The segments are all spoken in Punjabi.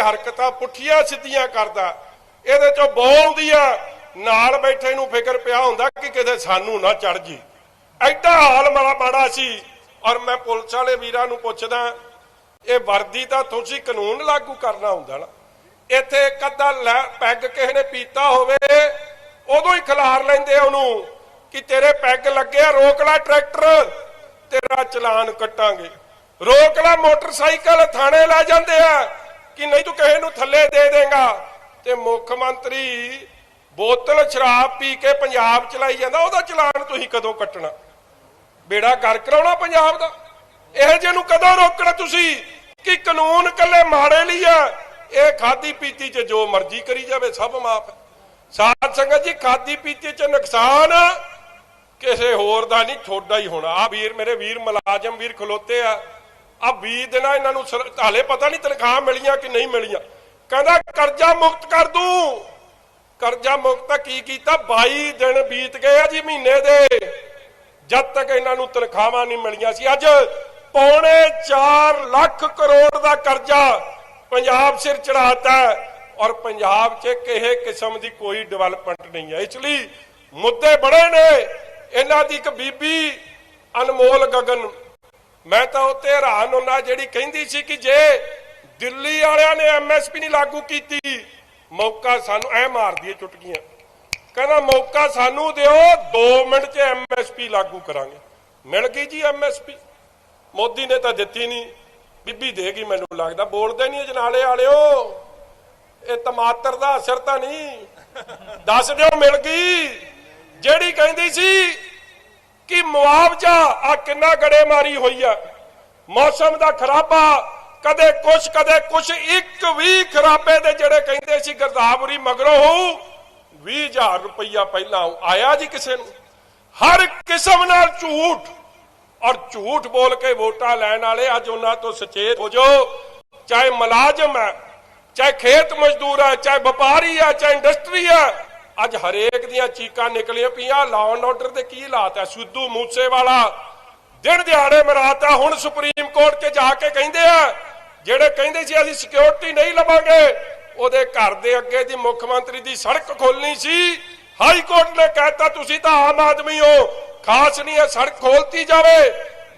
ਹਰਕਤਾਂ ਪੁੱਠੀਆਂ ਸਿੱਧੀਆਂ ਕਰਦਾ। ਇਹਦੇ ਚੋਂ ਬੋਲਦੀ ਆ, ਨਾਲ ਬੈਠੇ ਨੂੰ ਫਿਕਰ ਪਿਆ ਹੁੰਦਾ ਕਿ ਕਿਤੇ ਸਾਨੂੰ ਨਾ ਚੜ ਜੀ। ਐਡਾ ਹਾਲ ਮਾੜਾ ਮਾੜਾ ਸੀ। ਔਰ ਮੈਂ ਪੁਲਿਸ ਵਾਲੇ ਵੀਰਾਂ ਨੂੰ ਪੁੱਛਦਾ, ਇਹ ਵਰਦੀ ਤਾਂ ਤੁਸੀਂ ਕਾਨੂੰਨ ਲਾਗੂ ਕਰਨਾ ਹੁੰਦਾ ਨਾ। ਇੱਥੇ ਇੱਕ ਅੱਧਾ ਪੈਗ ਕਿਸੇ ਨੇ ਪੀਤਾ ਹੋਵੇ, ਉਦੋਂ ਹੀ ਖਿਲਾਰ ਲੈਂਦੇ ਆ ਉਹਨੂੰ ਕਿ ਤੇਰੇ ਪੈਗ ਲੱਗਿਆ ਰੋਕ ਲੈ ਟਰੈਕਟਰ, ਤੇਰਾ ਚਲਾਨ ਕੱਟਾਂਗੇ। ਰੋਕ ਲੈ ਮੋਟਰਸਾਈਕਲ, ਥਾਣੇ ਲੈ ਜਾਂਦੇ ਆ। ਕਿ ਨਹੀਂ ਤੂੰ ਕਿਸੇ ਨੂੰ ਥੱਲੇ ਦੇ ਦੇਗਾ? ਤੇ ਮੁੱਖ ਮੰਤਰੀ ਬੋਤਲ ਸ਼ਰਾਬ ਪੀ ਕੇ ਪੰਜਾਬ ਚਲਾਈ ਜਾਂਦਾ, ਉਹਦਾ ਚਲਾਨ ਤੁਸੀਂ ਕਦੋਂ ਕੱਟਣਾ? ਬੇੜਾ ਕਰ ਕਰਾਉਣਾ ਪੰਜਾਬ ਦਾ? ਇਹ ਜਿਹੇ ਨੂੰ ਕਦੋਂ ਰੋਕਣਾ ਤੁਸੀਂ? ਕਿ ਕਾਨੂੰਨ ਕੱਲੇ ਮਾੜੇ ਲਈ ਆ ਇਹ ਖਾਦੀ ਪੀਤੀ 'ਚ ਜੋ ਮਰਜ਼ੀ ਕਰੀ ਜਾਵੇ, ਸਭ ਮਾਫ ਸਾਧ ਸੰਗਤ ਜੀ, ਖਾਦੀ ਪੀਤੀ 'ਚ ਨੁਕਸਾਨ ਕਿਸੇ ਹੋਰ ਦਾ ਨਹੀਂ ਥੋੜਾ ਹੀ ਹੋਣਾ। ਆ ਵੀਰ ਮੇਰੇ ਵੀਰ ਮੁਲਾਜ਼ਮ ਵੀਰ ਖਲੋਤੇ ਆ। ਆ 20 ਦਿਨਾਂ ਇਹਨਾਂ ਨੂੰ ਹਾਲੇ ਪਤਾ ਨਹੀਂ ਤਨਖਾਹ ਮਿਲੀਆਂ ਕਿ ਨਹੀਂ ਮਿਲੀਆਂ। ਕਹਿੰਦਾ, ਕਰਜ਼ਾ ਮੁਕਤ ਕਰ ਦੂੰ। ਕਰਜ਼ਾ ਮੁਕਤ ਕੀ ਕੀਤਾ? 22 ਦਿਨ ਬੀਤ ਗਏ ਆ ਜੀ ਮਹੀਨੇ ਦੇ। ਜਦ ਤੱਕ ਇਹਨਾਂ ਨੂੰ ਤਨਖਾਹਾਂ ਨਹੀਂ ਮਿਲੀਆਂ ਸੀ। ਅੱਜ ਪੌਣੇ 4 ਲੱਖ ਕਰੋੜ ਦਾ ਕਰਜ਼ਾ ਪੰਜਾਬ ਸਿਰ ਚੜਾਤਾ ਔਰ ਪੰਜਾਬ 'ਚ ਕਿਸੇ ਕਿਸਮ ਦੀ ਕੋਈ ਡਿਵੈਲਪਮੈਂਟ ਨਹੀਂ ਹੈ। ਇਸ ਲਈ ਮੁੱਦੇ ਬੜੇ ਨੇ। ਇਹਨਾਂ ਦੀ ਇੱਕ ਬੀਬੀ ਅਨਮੋਲ ਗਗਨ ਮੈਂ ਤਾਂ ਉੱਤੇ ਹੈਰਾਨ ਹੁੰਨਾ ਜਿਹੜੀ ਕਹਿੰਦੀ ਸੀ ਕਿ ਜੇ ਦਿੱਲੀ ਵਾਲਿਆਂ ਨੇ ਐਮਐਸਪੀ ਨਹੀਂ ਲਾਗੂ ਕੀਤੀ, ਮੌਕਾ ਸਾਨੂੰ ਐ ਮਾਰਦੀ ਏ ਚੁਟਕੀਆਂ। ਕਹਿੰਦਾ ਮੌਕਾ ਸਾਨੂੰ ਦਿਓ 2 ਮਿੰਟ 'ਚ ਐਮਐਸਪੀ ਲਾਗੂ ਕਰਾਂਗੇ। ਮਿਲ ਗਈ ਜੀ ਐਮਐਸਪੀ ਮੋਦੀ ਨੇ ਤਾਂ ਦਿੱਤੀ ਨਹੀਂ। ਬੀਬੀ ਦੇਗੀ ਮੈਨੂੰ ਲੱਗਦਾ। ਬੋਲਦੇ ਨਹੀਂ ਜਨਾਲੇ ਵਾਲਿਓ। ਇਹ ਟਮਾਟਰ ਦਾ ਅਸਰ ਤਾਂ ਨਹੀਂ। ਦੱਸ ਦਿਓ, ਮਿਲ ਗਈ। ਜਿਹੜੀ ਕਹਿੰਦੀ ਸੀ ਕਿ ਮੁਆਵਜ਼ਾ ਆ ਕਿੰਨਾ ਗੜੇਮਾਰੀ ਹੋਈ ਆ ਮੌਸਮ ਦਾ ਖਰਾਬਾ, ਕਦੇ ਕੁਛ ਕਦੇ ਕੁਛ, ਇੱਕ ਵੀ ਖਰਾਬੇ ਦੇ ਜਿਹੜੇ ਕਹਿੰਦੇ ਸੀ ਗਰਦਾਵਰੀ ਮਗਰੋਂ 20000 ਰੁਪਈਆ ਪਹਿਲਾਂ ਆਇਆ ਜੀ ਕਿਸੇ ਨੂੰ। ਹਰ ਕਿਸਮ ਨਾਲ ਝੂਠ, ਔਰ ਝੂਠ ਬੋਲ ਕੇ ਵੋਟਾਂ ਲੈਣ ਵਾਲੇ ਅੱਜ ਉਹਨਾਂ ਤੋਂ ਸਚੇਤ ਹੋ ਜਾਓ। ਚਾਹੇ ਮੁਲਾਜ਼ਮ ਹੈ, ਚਾਹੇ ਖੇਤ ਮਜ਼ਦੂਰ ਹੈ, ਚਾਹੇ ਵਪਾਰੀ ਹੈ, ਚਾਹੇ ਇੰਡਸਟਰੀ ਹੈ ਅੱਜ ਹਰੇਕ ਦੀਆਂ ਚੀਕਾਂ ਨਿਕਲੀਆਂ ਪਈਆਂ ਲਾਅ ਆਰਡਰ ਦੇ ਕੀ ਹਾਲਾਤ ਹੈ ਸਿੱਧੂ ਮੂਸੇਵਾਲਾ ਦਿਨ ਦਿਹਾੜੇ ਮਰਾਤਾ, ਹੁਣ ਸੁਪਰੀਮ ਕੋਰਟ 'ਚ ਜਾ ਕੇ ਕਹਿੰਦੇ ਆ, ਜਿਹੜੇ ਕਹਿੰਦੇ ਸੀ ਅਸੀਂ ਸਿਕਿਉਰਿਟੀ ਨਹੀਂ ਲਵਾਂਗੇ, ਉਹਦੇ ਘਰ ਦੇ ਅੱਗੇ ਦੀ ਮੁੱਖ ਮੰਤਰੀ ਦੀ ਸੜਕ ਖੋਲਣੀ ਸੀ। ਹਾਈ ਕੋਰਟ ਨੇ ਕਹਿਤਾ, ਤੁਸੀਂ ਤਾਂ ਆਮ ਆਦਮੀ ਹੋ, ਖਾਸ ਨਹੀਂ ਇਹ ਸੜਕ ਖੋਲਤੀ ਜਾਵੇ।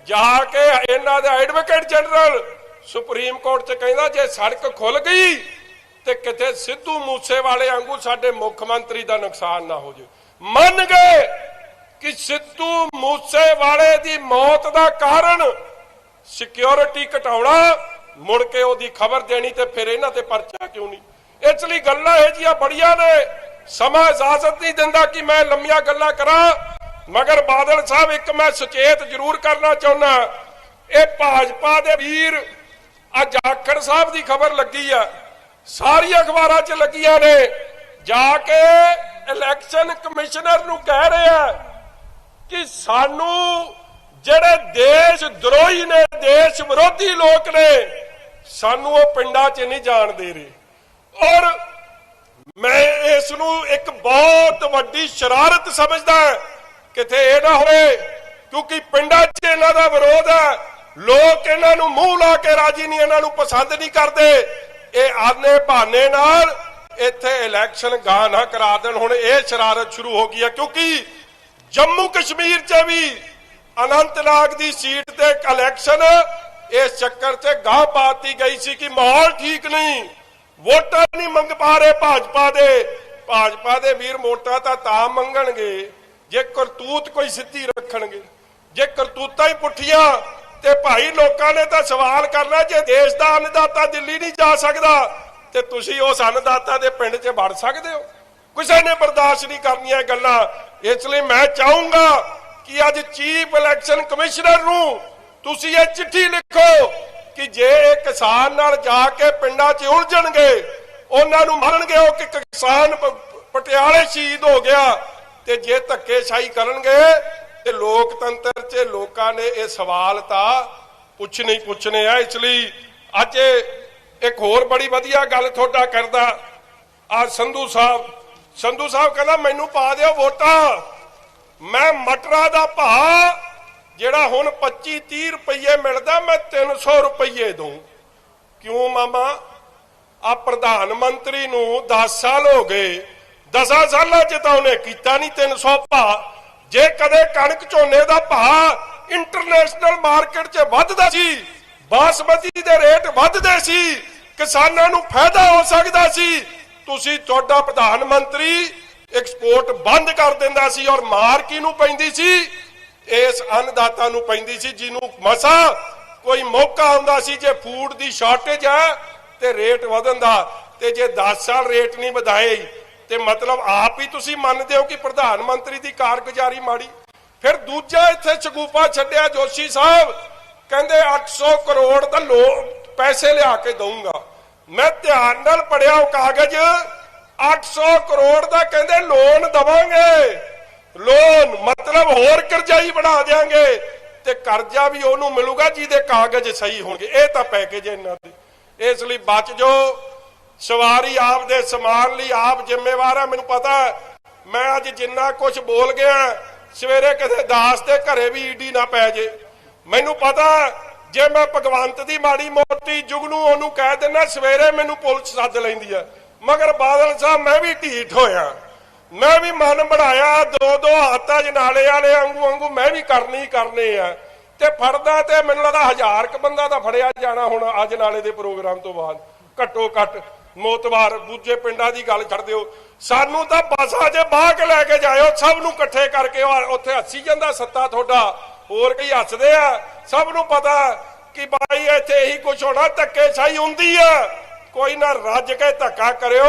ਜਾ ਕੇ ਇਹਨਾਂ ਦੇ ਐਡਵੋਕੇਟ ਜਨਰਲ ਸੁਪਰੀਮ ਕੋਰਟ 'ਚ ਕਹਿੰਦਾ, ਜੇ ਸੜਕ ਖੁੱਲ ਗਈ ਤੇ ਕਿਤੇ ਸਿੱਧੂ ਮੂਸੇ ਵਾਲੇ ਵਾਂਗੂ ਸਾਡੇ ਮੁੱਖ ਮੰਤਰੀ ਦਾ ਨੁਕਸਾਨ ਨਾ ਹੋ ਜਾਵੇ ਮੰਨ ਗਏ ਕਿ ਸਿੱਧੂ ਮੂਸੇ ਵਾਲੇ ਦੀ ਮੌਤ ਦਾ ਕਾਰਨ ਸਿਕਿਉਰਿਟੀ ਘਟਾਉਣਾ, ਮੁੜ ਕੇ ਉਹਦੀ ਖਬਰ ਦੇਣੀ ਤੇ ਫਿਰ ਇਹਨਾਂ ਤੇ ਪਰਚਾ ਕਿਉਂ ਨਹੀਂ? ਇਸ ਲਈ ਗੱਲਾਂ ਇਹ ਜੀਆਂ ਬੜੀਆਂ ਨੇ। ਸਮਾਂ ਇਜਾਜ਼ਤ ਨਹੀਂ ਦਿੰਦਾ ਕਿ ਮੈਂ ਲੰਮੀਆਂ ਗੱਲਾਂ ਕਰਾਂ। ਮਗਰ ਬਾਦਲ ਸਾਹਿਬ, ਇੱਕ ਮੈਂ ਸੁਚੇਤ ਜ਼ਰੂਰ ਕਰਨਾ ਚਾਹੁੰਦਾ। ਇਹ ਭਾਜਪਾ ਦੇ ਵੀਰ ਅੱਜ ਆਖੜ ਸਾਹਿਬ ਦੀ ਖਬਰ ਲੱਗੀ ਆ। ਸਾਰੀ ਅਖਬਾਰਾਂ 'ਚ ਲੱਗੀਆਂ ਨੇ। ਜਾ ਕੇ ਇਲੈਕਸ਼ਨ ਕਮਿਸ਼ਨਰ ਨੂੰ ਕਹਿ ਰਹੇ ਕਿ ਸਾਨੂੰ ਜਿਹੜੇ ਦੇਸ਼ ਦਰੋਹੀ ਨੇ, ਦੇਸ਼ ਵਿਰੋਧੀ ਲੋਕ ਨੇ, ਸਾਨੂੰ ਉਹ ਪਿੰਡਾਂ 'ਚ ਨਹੀਂ ਜਾਣ ਦੇ ਰਹੇ। ਔਰ ਮੈਂ ਇਸ ਨੂੰ ਇੱਕ ਬਹੁਤ ਵੱਡੀ ਸ਼ਰਾਰਤ ਸਮਝਦਾ ਹਾਂ। ਕਿਤੇ ਇਹ ਨਾ ਹੋਵੇ, ਕਿਉਂਕਿ ਪਿੰਡਾਂ 'ਚ ਇਹਨਾਂ ਦਾ ਵਿਰੋਧ ਹੈ ਲੋਕ ਇਹਨਾਂ ਨੂੰ ਮੂੰਹ ਲਾ ਕੇ ਰਾਜੀ ਨਹੀਂ, ਇਹਨਾਂ ਨੂੰ ਪਸੰਦ ਨਹੀਂ ਕਰਦੇ। ਇਹ ਆਨੇ ਬਹਾਨੇ ਨਾਲ ਇੱਥੇ ਇਲੈਕਸ਼ਨ ਗਾਂ ਨਾ ਕਰਾ ਦੇਣ। ਹੁਣ ਇਹ ਸ਼ਰਾਰਤ ਸ਼ੁਰੂ ਹੋ ਗਈ ਹੈ ਕਿਉਂਕਿ ਜੰਮੂ ਕਸ਼ਮੀਰ 'ਚ ਵੀ ਅਨੰਤਨਾਗ ਦੀ ਸੀਟ ਤੇ ਇਲੈਕਸ਼ਨ ਇਸ ਚੱਕਰ 'ਚ ਗਾਹ ਪਾਤੀ ਗਈ ਸੀ ਕਿ ਮਾਹੌਲ ਠੀਕ ਨਹੀਂ। ਵੋਟਾਂ ਨਹੀਂ ਮੰਗ ਪਾ ਰਹੇ ਭਾਜਪਾ ਦੇ। ਭਾਜਪਾ ਦੇ ਵੀਰ ਵੋਟਾਂ ਤਾਂ ਤਾਂ ਮੰਗਣਗੇ। ਜੇ ਕਰਤੂਤ ਕੋਈ ਸਿੱਧੀ ਰੱਖਣਗੇ, ਜੇ ਕਰਤੂਤਾਂ ਹੀ ਪੁੱਠੀਆਂ ਤੇ ਭਾਈ ਲੋਕਾਂ ਨੇ ਤਾਂ ਸਵਾਲ ਕਰਨਾ, ਜੇ ਦੇਸ਼ ਦਾ ਅੰਨਦਾਤਾ ਦਿੱਲੀ ਨਹੀਂ ਜਾ ਸਕਦਾ, ਤੇ ਤੁਸੀਂ ਉਸ ਅੰਨਦਾਤਾ ਦੇ ਪਿੰਡ 'ਚ ਵੜ ਸਕਦੇ ਹੋ। ਕਿਸੇ ਨੇ ਬਰਦਾਸ਼ਤ ਨਹੀਂ ਕਰਨੀਆਂ ਗੱਲਾਂ। ਇਸ ਲਈ ਮੈਂ ਚਾਹੂੰਗਾ ਕਿ ਅੱਜ ਚੀਫ ਇਲੈਕਸ਼ਨ ਕਮਿਸ਼ਨਰ ਨੂੰ ਤੁਸੀਂ ਇਹ ਚਿੱਠੀ ਲਿਖੋ ਕਿ ਜੇ ਇਹ ਕਿਸਾਨ ਨਾਲ ਜਾ ਕੇ ਪਿੰਡਾਂ 'ਚ ਉਲਝਣਗੇ, ਉਹਨਾਂ ਨੂੰ ਮਾਰਨਗੇ, ਉਹ ਕਿ ਕਿਸਾਨ ਪਟਿਆਲੇ ਸ਼ਹੀਦ ਹੋ ਗਿਆ, ਤੇ ਜੇ ਧੱਕੇਸ਼ਾਹੀ ਕਰਨਗੇ, ਤੇ ਲੋਕਤੰਤਰ 'ਚ ਲੋਕਾਂ ਨੇ ਇਹ ਸਵਾਲ ਤਾਂ ਪੁੱਛ ਹੀ ਪੁੱਛਣੇ ਆ, ਇਸ ਲਈ ਅੱਜ ਇੱਕ ਹੋਰ ਬੜੀ ਵਧੀਆ ਗੱਲ ਤੁਹਾਡਾ ਕਰਦਾ। ਆ ਸੰਧੂ ਸਾਹਿਬ ਸੰਧੂ ਸਾਹਿਬ ਕਹਿੰਦਾ, ਮੈਨੂੰ ਪਾ ਦਿਓ ਵੋਟਾਂ। ਮੈਂ ਮਟਰਾਂ ਦਾ ਭਾਅ, ਜਿਹੜਾ ਹੁਣ 25 30 ਰੁਪਏ ਮਿਲਦਾ, ਮੈਂ 300 ਰੁਪਏ ਦਊ। ਕਿਉਂ ਮਾਮਾ? ਆ ਪ੍ਰਧਾਨ ਮੰਤਰੀ ਨੂੰ 10 ਸਾਲ ਹੋ ਗਏ 10 ਸਾਲਾਂ ਚ ਤਾਂ ਉਹਨੇ ਕੀਤਾ ਨਹੀਂ 300 ਭਾ ਜੇ ਕਦੇ ਕਣਕ ਝੋਨੇ ਦਾ ਭਾ ਇੰਟਰਨੈਸ਼ਨਲ ਮਾਰਕੀਟ 'ਚ ਵੱਧਦਾ ਸੀ, ਬਾਸਮਤੀ ਦੇ ਰੇਟ ਵੱਧਦੇ ਸੀ, ਕਿਸਾਨਾਂ ਨੂੰ ਫਾਇਦਾ ਹੋ ਸਕਦਾ ਸੀ, ਤੁਸੀਂ ਤੁਹਾਡਾ ਪ੍ਰਧਾਨ ਮੰਤਰੀ ਐਕਸਪੋਰਟ ਬੰਦ ਕਰ ਦਿੰਦਾ ਸੀ ਔਰ ਮਾਰ ਕਿਹਨੂੰ ਪੈਂਦੀ ਸੀ? ਇਸ ਅੰਨਦਾਤਾ ਨੂੰ ਪੈਂਦੀ ਸੀ ਜਿਹਨੂੰ ਮਸਾ ਕੋਈ ਮੌਕਾ ਆਉਂਦਾ ਸੀ ਜੇ ਫੂਡ ਦੀ ਸ਼ਾਰਟੇਜ ਹੈ ਤੇ ਰੇਟ ਵਧਣ ਦਾ ਤੇ ਜੇ 10 ਸਾਲ ਰੇਟ ਨਹੀਂ ਵਧਾਏ ਤੇ ਮਤਲਬ ਆਪ ਹੀ ਤੁਸੀਂ ਮੰਨਦੇ ਹੋ ਕਿ ਪ੍ਰਧਾਨ ਮੰਤਰੀ ਦੀ ਕਾਰਗੁਜ਼ਾਰੀ ਮਾੜੀ। ਫਿਰ ਦੂਜਾ ਇੱਥੇ ਸ਼ਗੂਫਾ ਛੱਡਿਆ ਜੋਸ਼ੀ ਸਾਹਿਬ, ਕਹਿੰਦੇ 800 ਕਰੋੜ ਦਾ ਲੋ, ਪੈਸੇ ਲਿਆ ਕੇ ਦਊਂਗਾ। ਮੈਂ ਧਿਆਨ ਨਾਲ ਪੜਿਆ ਉਹ ਕਾਗਜ਼ 800 ਕਰੋੜ ਦਾ ਕਹਿੰਦੇ ਲੋਨ ਦਵਾਂਗੇ। ਲੋਨ ਮਤਲਬ ਹੋਰ ਕਰਜ਼ਾਈ ਬਣਾ ਦੇਾਂਗੇ ਤੇ ਕਰਜ਼ਾ ਵੀ ਉਹਨੂੰ ਮਿਲੂਗਾ ਜਿਹਦੇ ਕਾਗਜ਼ ਸਹੀ ਹੋਣਗੇ। ਇਹ ਤਾਂ ਪੈਕੇਜ ਇਹਨਾਂ ਦੇ। ਇਸ ਲਈ ਬਚ ਜੋ ਸਵਾਰੀ ਆਪ ਦੇ ਸਮਾਨ ਲਈ ਆਪ ਜ਼ਿੰਮੇਵਾਰ ਹੈ ਮੈਨੂੰ ਪਤਾ ਮੈਂ ਅੱਜ ਜਿੰਨਾ ਕੁਝ ਬੋਲ ਗਿਆ, ਸਵੇਰੇ ਕਿਸੇ ਦਾਸ ਦੇ ਘਰੇ ਵੀ ਈਡੀ ਨਾ ਪੈ ਜੇ। ਮੈਨੂੰ ਪਤਾ ਜੇ ਮੈਂ ਭਗਵੰਤ ਦੀ ਮਾੜੀ ਮੋਟੀ ਜੁਗਨੂ ਉਹਨੂੰ ਕਹਿ ਦਿੰਦਾ, ਸਵੇਰੇ ਮੈਨੂੰ ਪੁਲਿਸ ਸੱਦ ਲੈਂਦੀ ਹੈ ਮਗਰ ਬਾਦਲ ਸਾਹਿਬ, ਮੈਂ ਵੀ ਢੀਠ ਹੋਇਆ। ਮੈਂ ਵੀ ਮਨ ਬਣਾਇਆ, ਦੋ ਦੋ ਹੱਥਾਂ 'ਚ ਨਾਲੇ ਵਾਲੇ ਵਾਂਗੂ ਵਾਂਗੂ ਮੈਂ ਵੀ ਕਰਨੀ ਹੀ ਕਰਨੇ ਆ। ਤੇ ਫੜਦਾ ਤੇ ਮੈਨੂੰ ਲੱਗਦਾ ਹਜ਼ਾਰ ਕ ਬੰਦਾ ਦਾ ਫੜਿਆ ਜਾਣਾ ਹੁਣ ਅੱਜ ਨਾਲੇ ਦੇ ਪ੍ਰੋਗਰਾਮ ਤੋਂ ਬਾਅਦ। ਘੱਟੋ ਘੱਟ ਮੋਤਵਾਰ ਦੂਜੇ ਪਿੰਡਾਂ ਦੀ ਗੱਲ ਛੱਡ ਦਿਓ। ਸਾਨੂੰ ਤਾਂ ਬਾਸਾ 'ਚ ਬਾਹ ਕੇ ਲੈ ਕੇ ਜਾਇਓ, ਸਭ ਨੂੰ ਇਕੱਠੇ ਕਰਕੇ ਉੱਥੇ ਹੱਸੀ ਜਾਂਦਾ ਸੱਤਾ ਤੁਹਾਡਾ। ਹੋਰ ਕਈ ਹੱਸਦੇ ਆ? ਸਭ ਨੂੰ ਪਤਾ ਕਿ ਬਾਈ ਇੱਥੇ ਇਹੀ ਕੁਝ ਹੋਣਾ ਧੱਕੇ ਛਾਈ ਹੁੰਦੀ ਆ। ਕੋਈ ਨਾ ਰੱਜ ਕੇ ਧੱਕਾ ਕਰਿਓ।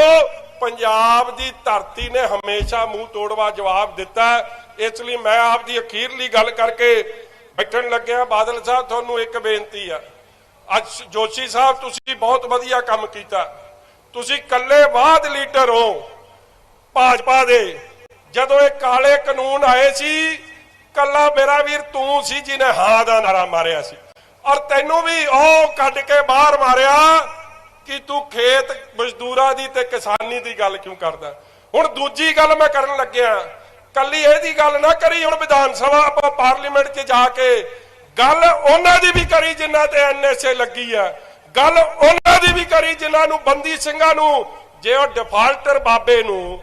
ਪੰਜਾਬ ਦੀ ਧਰਤੀ ਨੇ ਹਮੇਸ਼ਾ ਮੂੰਹ ਤੋੜਵਾ ਜਵਾਬ ਦਿੱਤਾ। ਇਸ ਲਈ ਮੈਂ ਆਪ ਦੀ ਅਖੀਰਲੀ ਗੱਲ ਕਰਕੇ ਬੈਠਣ ਲੱਗਿਆ। ਬਾਦਲ ਸਾਹਿਬ, ਤੁਹਾਨੂੰ ਇੱਕ ਬੇਨਤੀ ਆ। ਅੱਜ ਜੋਸ਼ੀ ਸਾਹਿਬ, ਤੁਸੀਂ ਬਹੁਤ ਵਧੀਆ ਕੰਮ ਕੀਤਾ। ਤੁਸੀਂ ਇਕੱਲੇ ਬਾਦ ਲੀਡਰ ਹੋ ਭਾਜਪਾ ਦੇ। ਜਦੋਂ ਇਹ ਕਾਲੇ ਕਾਨੂੰਨ ਆਏ ਸੀ, ਕੱਲਾ ਮੇਰਾ ਵੀਰ ਤੂੰ ਸੀ ਜਿਹਨੇ ਹਾਂ ਦਾ ਨਾਰਾ ਮਾਰਿਆ ਸੀ। ਔਰ ਤੈਨੂੰ ਵੀ ਉਹ ਕੱਢ ਕੇ ਬਾਹਰ ਮਾਰਿਆ ਕਿ ਤੂੰ ਖੇਤ ਮਜ਼ਦੂਰਾਂ ਦੀ ਤੇ ਕਿਸਾਨੀ ਦੀ ਗੱਲ ਕਿਉਂ ਕਰਦਾ। ਹੁਣ ਦੂਜੀ ਗੱਲ ਮੈਂ ਕਰਨ ਲੱਗਿਆ। ਕੱਲੀ ਇਹਦੀ ਗੱਲ ਨਾ ਕਰੀ, ਹੁਣ ਵਿਧਾਨ ਸਭਾ ਆਪਾਂ ਪਾਰਲੀਮੈਂਟ 'ਚ ਜਾ ਕੇ ਗੱਲ ਉਹਨਾਂ ਦੀ ਵੀ ਕਰੀ, ਜਿਨ੍ਹਾਂ ਤੇ ਐਨਐਸਏ ਲੱਗੀ ਆ। ਗੱਲ ਉਹਨਾਂ ਦੀ ਵੀ ਕਰੀ ਜਿਨ੍ਹਾਂ ਨੂੰ ਬੰਦੀ ਸਿੰਘਾਂ ਨੂੰ, ਜੇ ਉਹ ਡਿਫਾਲਟਰ ਬਾਬੇ ਨੂੰ,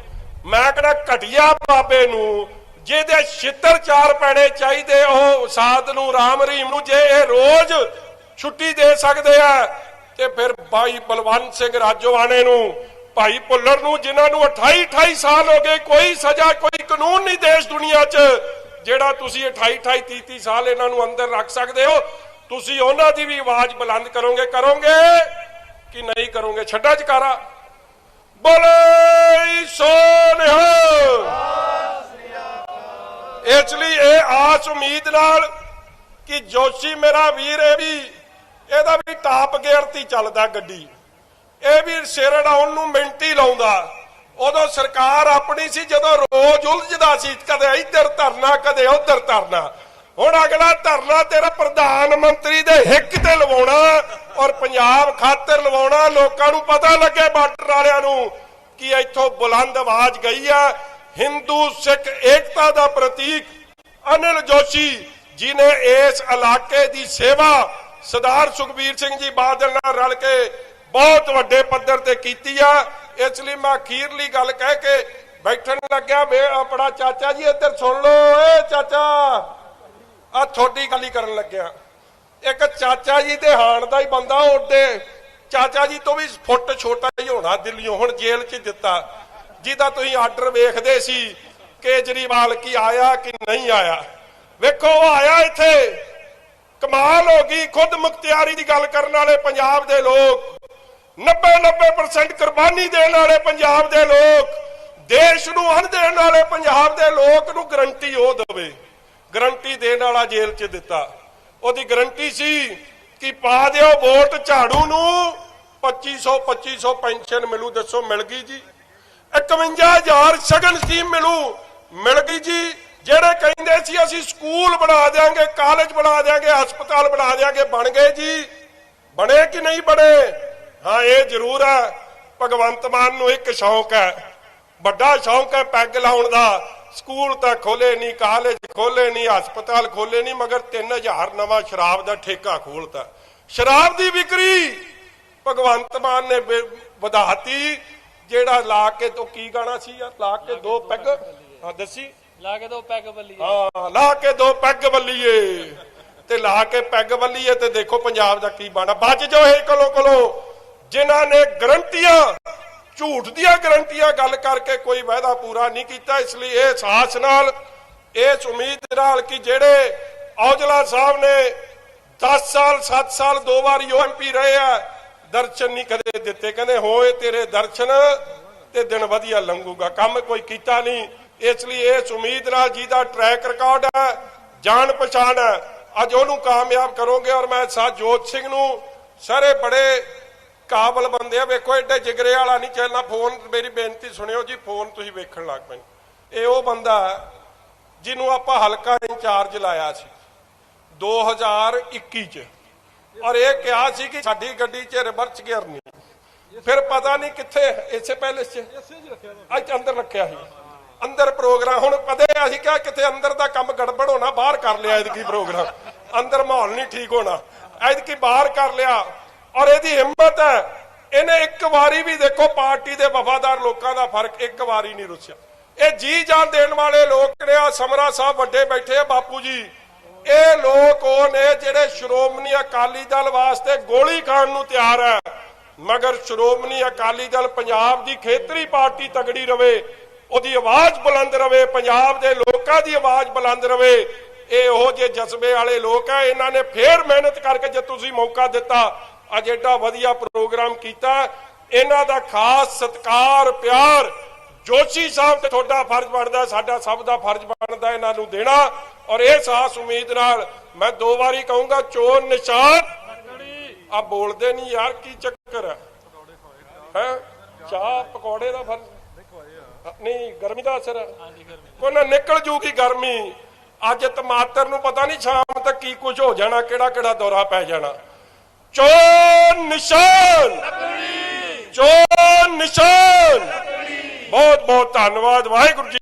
ਮੈਂ ਕਹਿੰਦਾ ਘਟਿਆ ਬਾਬੇ ਨੂੰ, ਜਿਹਦੇ ਛਿੱਤਰ ਚਾਰ ਪੈਣੇ ਚਾਹੀਦੇ, ਉਹ ਸਾਧ ਨੂੰ, ਰਾਮ ਰਹੀਮ ਨੂੰ, ਜੇ ਇਹ ਰੋਜ਼ ਛੁੱਟੀ ਦੇ ਸਕਦੇ ਆ, ਤੇ ਫਿਰ ਭਾਈ ਬਲਵੰਤ ਸਿੰਘ ਰਾਜੋਆਣੇ ਨੂੰ, ਭਾਈ ਭੁੱਲਰ ਨੂੰ, ਜਿਨ੍ਹਾਂ ਨੂੰ 28 28 ਸਾਲ ਹੋ ਗਏ, ਕੋਈ ਸਜ਼ਾ, ਕੋਈ ਕਾਨੂੰਨ ਨਹੀਂ ਦੇਸ਼ ਦੁਨੀਆ 'ਚ, ਜਿਹੜਾ ਤੁਸੀਂ 28 28 30 30 ਸਾਲ ਇਹਨਾਂ ਨੂੰ ਅੰਦਰ ਰੱਖ ਸਕਦੇ ਹੋ ਤੁਸੀਂ ਉਹਨਾਂ ਦੀ ਵੀ ਆਵਾਜ਼ ਬੁਲੰਦ ਕਰੋਗੇ ਕਰੋਗੇ ਕਿ ਨਹੀਂ ਕਰੋਗੇ? ਛੱਡਾ ਚਕਾਰਾ ਬੋਲੇ ਸੋਨਿਹਾ ਇਸ ਲਈ ਇਹ ਆਸ ਉਮੀਦ ਨਾਲ ਕਿ ਜੋਸ਼ੀ ਮੇਰਾ ਵੀਰ ਇਹ ਵੀ, ਇਹਦਾ ਵੀ ਟਾਪ ਗੇਅਰ ਤੇ ਚੱਲਦਾ ਗੱਡੀ। ਇਹ ਵੀ ਸਿਰ ਡਾਉਣ ਨੂੰ ਮਿੰਟ ਲਾਉਂਦਾ। ਉਦੋਂ ਸਰਕਾਰ ਆਪਣੀ ਸੀ, ਜਦੋਂ ਰੋਜ਼ ਉਲਝਦਾ ਸੀ, ਕਦੇ ਇੱਧਰ ਧਰਨਾ, ਕਦੇ ਉੱਧਰ ਧਰਨਾ। ਹੁਣ ਅਗਲਾ ਧਰਨਾ ਤੇਰਾ ਪ੍ਰਧਾਨ ਮੰਤਰੀ ਦੇ ਹਿੱਕ ਤੇ ਲਵਾਉਣਾ ਔਰ ਪੰਜਾਬ ਖਾਤਰ ਲਵਾਉਣਾ, ਲੋਕਾਂ ਨੂੰ ਪਤਾ ਲੱਗੇ ਬਾਰਡਰ ਵਾਲਿਆਂ ਨੂੰ ਕਿ ਇੱਥੋਂ ਬੁਲੰਦ ਆਵਾਜ਼ ਗਈ ਆ। ਹਿੰਦੂ, ਸਿੱਖ, ਏਕਤਾ ਦਾ ਪ੍ਰਤੀਕ ਅਨਿਲ ਜੋਸ਼ੀ ਜਿਨੇ ਇਸ ਇਲਾਕੇ ਦੀ ਸੇਵਾ ਸਰਦਾਰ ਸੁਖਬੀਰ ਸਿੰਘ ਜੀ ਬਾਦਲ ਨਾਲ ਰਲ ਕੇ ਬਹੁਤ ਵੱਡੇ ਪੱਧਰ ਤੇ ਕੀਤੀ ਆ। ਇਸ ਲਈ ਮੈਂ ਅਖੀਰਲੀ ਗੱਲ ਕਹਿ ਕੇ ਬੈਠਣ ਲੱਗਿਆ। ਵੇ ਆਪਣਾ ਚਾਚਾ ਜੀ ਇੱਧਰ ਸੁਣ ਲਓ। ਏ ਚਾਚਾ! ਆ ਛੋਟੀ ਗੱਲ ਹੀ ਕਰਨ ਲੱਗਿਆ। ਇੱਕ ਚਾਚਾ ਜੀ ਦੇ ਹਾਣ ਦਾ ਹੀ ਬੰਦਾ ਉੱਡੇ। ਚਾਚਾ ਜੀ ਤੋਂ ਵੀ ਫੁੱਟ ਛੋਟਾ ਹੀ ਹੋਣਾ ਦਿੱਲੀੋਂ, ਹੁਣ ਜੇਲ੍ਹ 'ਚ ਦਿੱਤਾ। ਜਿਹਦਾ ਤੁਸੀਂ ਆਰਡਰ ਵੇਖਦੇ ਸੀ ਕੇਜਰੀਵਾਲ ਕੀ ਆਇਆ ਕਿ ਨਹੀਂ ਆਇਆ। ਵੇਖੋ, ਉਹ ਆਇਆ ਇੱਥੇ। ਕਮਾਲ ਹੋ ਗਈ, ਖੁਦ ਮੁਖਤਿਆਰੀ ਦੀ ਗੱਲ ਕਰਨ ਵਾਲੇ ਪੰਜਾਬ ਦੇ ਲੋਕ। 90 90% ਕੁਰਬਾਨੀ ਦੇਣ ਵਾਲੇ ਪੰਜਾਬ ਦੇ ਲੋਕ। ਦੇਸ਼ ਨੂੰ ਅਣ ਦੇਣ ਵਾਲੇ ਪੰਜਾਬ ਦੇ ਲੋਕ ਨੂੰ ਗਰੰਟੀ ਉਹ ਦੇਵੇ। ਗਰੰਟੀ ਦੇਣ ਵਾਲਾ ਜੇਲ੍ਹ 'ਚ ਦਿੱਤਾ। ਉਹਦੀ ਗਰੰਟੀ ਸੀ ਕਿ ਪਾ ਦਿਓ ਵੋਟ ਝਾੜੂ ਨੂੰ। 2500 2500 ਪੈਨਸ਼ਨ ਮਿਲੂ, ਦੱਸੋ ਮਿਲ ਗਈ ਜੀ? 51000 ਸ਼ਗਨ ਸਕੀਮ ਮਿਲੂ, ਮਿਲ ਗਈ ਜੀ। ਜਿਹੜੇ ਕਹਿੰਦੇ ਸੀ ਅਸੀਂ ਸਕੂਲ ਬਣਾ ਦੇਾਂਗੇ ਕਾਲਜ ਬਣਾ ਦੇਾਂਗੇ ਹਸਪਤਾਲ ਬਣਾ ਦੇਾਂਗੇ ਬਣ ਗਏ ਜੀ। ਬਣੇ ਕਿ ਨਹੀਂ ਬਣੇ? ਹਾਂ, ਇਹ ਜ਼ਰੂਰ ਹੈ। ਭਗਵੰਤ ਮਾਨ ਨੂੰ ਇੱਕ ਸ਼ੌਂਕ ਹੈ। ਵੱਡਾ ਸ਼ੌਂਕ ਹੈ ਪੈਗ ਲਾਉਣ ਦਾ। ਸਕੂਲ ਤਾਂ ਖੋਲੇ ਨਹੀਂ ਕਾਲਜ ਖੋਲੇ ਨਹੀਂ ਹਸਪਤਾਲ ਖੋਲੇ ਨਹੀਂ ਮਗਰ 3000 ਨਵਾਂ ਸ਼ਰਾਬ ਦਾ ਠੇਕਾ ਖੋਲਤਾ। ਸ਼ਰਾਬ ਦੀ ਵਿਕਰੀ ਭਗਵੰਤ ਮਾਨ ਨੇ ਵਧਾਤੀ ਜਿਹੜਾ ਲਾ ਕੇ ਤੋਂ ਕੀ ਗਾਣਾ ਸੀ ਯਾਰ? ਲਾ ਕੇ ਦੋ ਪੈਗ। ਹਾਂ ਦੱਸੀ। ਲਾ ਕੇ ਦੋ ਪੈਗ ਬੱਲੀ ਹਾਂ ਲਾ ਕੇ ਦੋ ਪੈਗ ਬੱਲੀਏ। ਤੇ ਲਾ ਕੇ ਪੈਗ ਬੱਲੀਏ ਤੇ ਦੇਖੋ ਪੰਜਾਬ ਦਾ ਕੀ ਬਣਾ। ਬਚ ਜਾਓ ਇਹ ਕੋਲੋਂ ਕੋਲੋਂ ਜਿਨ੍ਹਾਂ ਨੇ ਗਰੰਟੀਆਂ ਝੂਠ ਦੀਆਂ ਗਰੰਟੀਆਂ ਗੱਲ ਕਰਕੇ ਕੋਈ ਵਾਅਦਾ ਪੂਰਾ ਨਹੀਂ ਕੀਤਾ, ਇਸ ਲਈ ਇਹ ਸਾਹਸ ਨਾਲ, ਇਸ ਉਮੀਦ ਨਾਲ ਕਿ ਜਿਹੜੇ ਔਜਲਾ ਸਾਹਿਬ ਨੇ 10 ਸਾਲ 7 ਸਾਲ, ਦੋ ਵਾਰੀ ਐਮਪੀ ਰਹੇ ਆ, ਦਰਸ਼ਨ ਨਹੀਂ ਕਦੇ ਦਿੱਤੇ। ਕਹਿੰਦੇ, ਹੋਏ ਤੇਰੇ ਦਰਸ਼ਨ ਤੇ ਦਿਨ ਵਧੀਆ ਲੰਘੂਗਾ। ਕੰਮ ਕੋਈ ਕੀਤਾ ਨਹੀਂ। ਇਸ ਲਈ ਇਸ ਉਮੀਦ ਨਾਲ ਜਿਹਦਾ ਟਰੈਕ ਰਿਕਾਰਡ ਹੈ, ਜਾਣ ਪਛਾਣ ਹੈ, ਅੱਜ ਉਹਨੂੰ ਕਾਮਯਾਬ ਕਰੋਗੇ। ਔਰ ਮੈਂ ਸਾਹ ਸਿੰਘ ਨੂੰ ਸਾਰੇ ਬੜੇ ਕਾਬਲ ਬੰਦੇ ਆ, ਵੇਖੋ ਐਡੇ ਜਿਗਰੇ ਵਾਲਾ ਨਹੀਂ ਚੱਲਣਾ। ਫੋਨ, ਮੇਰੀ ਬੇਨਤੀ ਸੁਣਿਓ ਜੀ, ਫੋਨ ਤੁਸੀਂ ਵੇਖਣ ਲੱਗ ਪਏ। ਇਹ ਉਹ ਬੰਦਾ ਜਿਹਨੂੰ ਆਪਾਂ ਹਲਕਾ ਇੰਚਾਰਜ ਲਾਇਆ ਸੀ 2021 ਚ। ਔਰ ਇਹ ਕਿਹਾ ਸੀ ਕਿ ਸਾਡੀ ਗੱਡੀ 'ਚ ਰਿਵਰਸ ਗੇਅਰ ਨਹੀਂ ਫਿਰ ਪਤਾ ਨਹੀਂ ਕਿੱਥੇ, ਇਸੇ ਪੈਲੇਸ 'ਚ? ਅੱਜ ਅੰਦਰ ਰੱਖਿਆ ਸੀ। ਅੰਦਰ ਪ੍ਰੋਗਰਾਮ, ਹੁਣ ਪਤਾ ਅਸੀਂ ਕਿਹਾ ਕਿਤੇ ਅੰਦਰ ਦਾ ਕੰਮ ਗੜਬੜ ਹੋਣਾ, ਬਾਹਰ ਕਰ ਲਿਆ ਇਹਦੀ ਪ੍ਰੋਗਰਾਮ। ਅੰਦਰ ਮਾਹੌਲ ਨਹੀਂ ਠੀਕ ਹੋਣਾ। ਐਤਕੀ ਬਾਹਰ ਕਰ ਲਿਆ। ਔਰ ਇਹਦੀ ਹਿੰਮਤ ਹੈ। ਇਹਨੇ ਇੱਕ ਵਾਰੀ ਵੀ ਦੇਖੋ ਪਾਰਟੀ ਦੇ ਵਫਾਦਾਰ ਲੋਕਾਂ ਦਾ ਫ਼ਰਕ ਇੱਕ ਵਾਰੀ ਨਹੀਂ ਰੁੱਸਿਆ। ਇਹ ਜੀ ਜਾਨ ਦੇਣ ਵਾਲੇ ਲੋਕ ਨੇ ਆ, ਸਮਰਾ ਸਾਹਿਬ ਵੱਡੇ ਬੈਠੇ ਆ ਬਾਪੂ ਜੀ। ਇਹ ਲੋਕ ਉਹ ਨੇ ਜਿਹੜੇ ਸ਼੍ਰੋਮਣੀ ਅਕਾਲੀ ਦਲ ਵਾਸਤੇ ਗੋਲੀ ਖਾਣ ਨੂੰ ਤਿਆਰ ਹੈ। ਮਗਰ ਸ਼੍ਰੋਮਣੀ ਅਕਾਲੀ ਦਲ ਪੰਜਾਬ ਦੀ ਖੇਤਰੀ ਪਾਰਟੀ ਤਗੜੀ ਰਵੇ, ਉਹਦੀ ਆਵਾਜ਼ ਬੁਲੰਦ ਰਵੇ, ਪੰਜਾਬ ਦੇ ਲੋਕਾਂ ਦੀ ਆਵਾਜ਼ ਬੁਲੰਦ ਰਵੇ। ਇਹ ਉਹ ਜੇ ਜਜ਼ਬੇ ਵਾਲੇ ਲੋਕ ਆ ਇਹਨਾਂ ਨੇ ਫੇਰ ਮਿਹਨਤ ਕਰਕੇ ਜੇ ਤੁਸੀਂ ਮੌਕਾ ਦਿੱਤਾ ਅੱਜ ਏਡਾ ਵਧੀਆ ਪ੍ਰੋਗਰਾਮ ਕੀਤਾ। ਇਹਨਾਂ ਦਾ ਖਾਸ ਸਤਿਕਾਰ, ਪਿਆਰ ਜੋਸ਼ੀ ਸਾਹਿਬ ਤੇ ਤੁਹਾਡਾ ਫਰਜ਼ ਬਣਦਾ, ਸਾਡਾ ਸਭ ਦਾ ਫਰਜ਼ ਬਣਦਾ ਇਹਨਾਂ ਨੂੰ ਦੇਣਾ। ਔਰ ਇਹ ਸਾਸ ਉਮੀਦ ਨਾਲ ਮੈਂ ਦੋ ਵਾਰੀ ਕਹੂੰਗਾ, ਚੋਰ ਨਿਸ਼ਾਨ। ਆ ਬੋਲਦੇ ਨਹੀਂ ਯਾਰ, ਕੀ ਚੱਕਰ ਹੈ? ਹੈ? ਚਾਹ, ਪਕੌੜੇ ਦਾ ਫਰਜ਼? ਨਹੀਂ, ਗਰਮੀ ਦਾ ਅਸਰ ਕੋਈ ਨਾ ਨਿਕਲ ਜੂਗੀ ਗਰਮੀ। ਅੱਜ ਟਮਾਟਰ ਨੂੰ ਪਤਾ ਨਹੀਂ ਸ਼ਾਮ ਤੱਕ ਕੀ ਕੁਝ ਹੋ ਜਾਣਾ ਕਿਹੜਾ ਕਿਹੜਾ ਦੌਰਾ ਪੈ ਜਾਣਾ। ਚੋਰ ਨਿਸ਼ਾਨ। ਚੋਰ ਨਿਸ਼ਾਨ। ਬਹੁਤ ਬਹੁਤ ਧੰਨਵਾਦ ਵਾਹਿਗੁਰੂ ਜੀ